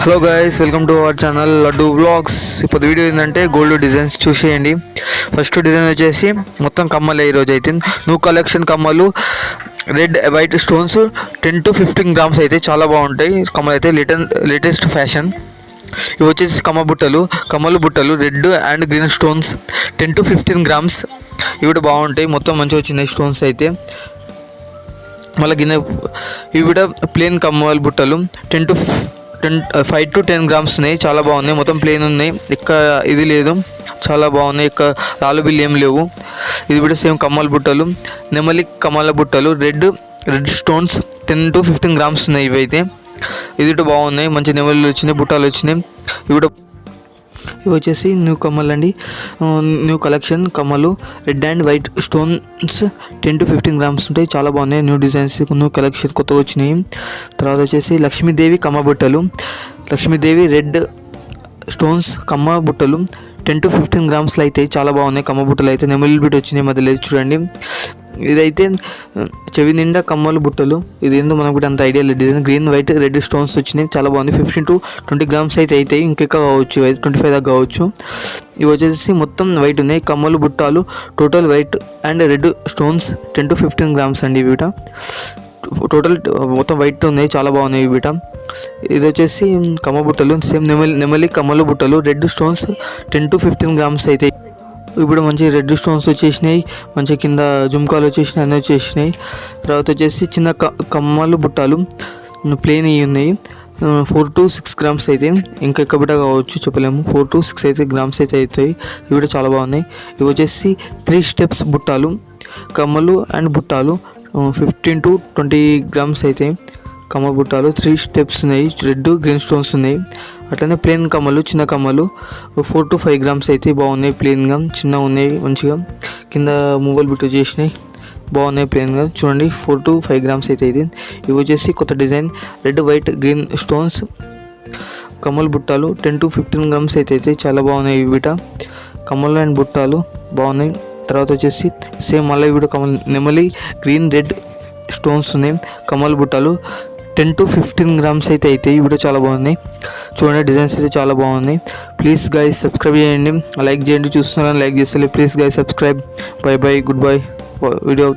Hello guys welcome to our channel Laddu vlogs ఇప్పుడు video ఏంటంటే gold designs చూసేయండి. First design వచ్చేసి మొత్తం కమ్మలే ఈరోజు అయితే. న్యూ కలెక్షన్ కమ్మలు red white stones ten to fifteen grams అయితే చాలా బాగుంటాయి. కమ్మలు అయితే లేటెన్ లేటెస్ట్ ఫ్యాషన్ ఇవి వచ్చేసి కమ్మ బుట్టలు కమ్మలు బుట్టలు red and green stones ten to fifteen grams ఇవి కూడా బాగుంటాయి మొత్తం మంచిగా వచ్చినాయి స్టోన్స్ అయితే. మళ్ళీ గిన్నె ఇవి కూడా ప్లేన్ కమ్మల బుట్టలు ten to ten five to ten grams ఉన్నాయి. చాలా బాగున్నాయి. మొత్తం ప్లేన్ ఉన్నాయి. ఇక్క ఇది లేదు. చాలా బాగున్నాయి. ఇక్క రాళ్ళు బిల్లు ఏం లేవు. ఇది కూడా సేమ్ కమ్మల బుట్టలు. నెమలి కమ్మల బుట్టలు. Red red stones ten to fifteen grams ఉన్నాయి ఇవి అయితే ఇది బాగున్నాయి. మంచి నెమలి వచ్చినాయి బుట్టాలు వచ్చినాయి. ఇవి కూడా ఇవి వచ్చేసి న్యూ కమ్మలు అండి. న్యూ కలెక్షన్ కమ్మలు red and white stones ten to fifteen grams ఉంటాయి. చాలా బాగున్నాయి న్యూ డిజైన్స్ న్యూ కలెక్షన్ కొత్తగా వచ్చినాయి. తర్వాత వచ్చేసి లక్ష్మీదేవి కమ్మ బుట్టలు. లక్ష్మీదేవి రెడ్ స్టోన్స్ కమ్మ బుట్టలు. టెన్ టు ఫిఫ్టీన్ గ్రామ్స్లో అయితే చాలా బాగున్నాయి కమ్మ బుట్టలు అయితే. నెమలి బిట్ వచ్చినాయి మధ్యలో చూడండి. ఇదైతే చెవి నిండా కమ్మలు బుట్టలు. ఇది ఏందో మనకు కూడా అంత ఐడియా లేదు. Design green white red stones వచ్చినాయి. చాలా బాగుంది. ఫిఫ్టీన్ టు ట్వంటీ గ్రామ్స్ అయితే అవుతాయి ఇంకెక్క కావచ్చు. ట్వంటీ ఫైవ్ దాకా కావచ్చు. ఇవి వచ్చేసి మొత్తం వైట్ ఉన్నాయి. కమ్మలు బుట్టాలు total white and red stones ten to fifteen grams అండి ఇవి టోటల్ మొత్తం వైట్ ఉన్నాయి. చాలా బాగున్నాయి ఇవి బిట ఇది వచ్చేసి కమ్మ బుట్టలు. సేమ్ నెమలి నెమలి కమ్మలు బుట్టలు red stones ten to fifteen grams అయితే ఇప్పుడు మంచి రెడ్ స్టోన్స్ వచ్చేసినాయి మంచి కింద జుమ్కాలు వచ్చేసినాయి అన్నీ వచ్చేసినాయి. తర్వాత వచ్చేసి చిన్న క కమ్మలు బుట్టాలు ప్లేన్ ఇవి ఉన్నాయి. ఫోర్ టు సిక్స్ గ్రామ్స్ అయితే ఇంకా ఎక్కువ బిడ్డ కావచ్చు చెప్పలేము. ఫోర్ టు సిక్స్ అయితే గ్రామ్స్ అయితే అవుతాయి. ఇవి కూడా చాలా బాగున్నాయి. ఇవి వచ్చేసి త్రీ స్టెప్స్ బుట్టాలు కమ్మలు అండ్ బుట్టాలు. ఫిఫ్టీన్ టు ట్వంటీ గ్రామ్స్ అయితే కమ్మ బుట్టాలు. త్రీ స్టెప్స్ ఉన్నాయి. రెడ్ గ్రీన్ స్టోన్స్ ఉన్నాయి. అట్లనే ప్లెయిన్ కమ్మలు చిన్న కమ్మలు ఫోర్ టు ఫైవ్ గ్రామ్స్ అయితే బాగున్నాయి ప్లెయిన్గా చిన్నగా ఉన్నాయి మంచిగా. కింద మూవల్ బిట్టు చేసినాయి బాగున్నాయి ప్లెయిన్గా చూడండి ఫోర్ టు ఫైవ్ గ్రామ్స్ అయితే ఇది. ఇవి వచ్చేసి కొత్త design red white green stones కమ్మలు బుట్టాలు టెన్ టు ఫిఫ్టీన్ గ్రామ్స్ అయితే అయితే చాలా బాగున్నాయి ఇవి వీట కమ్మలు అండ్ బుట్టాలు బాగున్నాయి. తర్వాత వచ్చేసి సేమ్ మళ్ళీ ఇవి కూడా కమల్ నెమలి గ్రీన్ రెడ్ స్టోన్స్ ఉన్నాయి. కమల్ బుట్టాలు టెన్ టు ఫిఫ్టీన్ గ్రామ్స్ అయితే అవుతాయి ఈ కూడా చాలా బాగుంది. చూడండి డిజైన్స్ అయితే చాలా బాగుంది. ప్లీజ్ గైస్ సబ్స్క్రైబ్ చేయండి. లైక్ చేయండి చూస్తున్నారని లైక్ చేస్తే please guys subscribe bye bye good bye video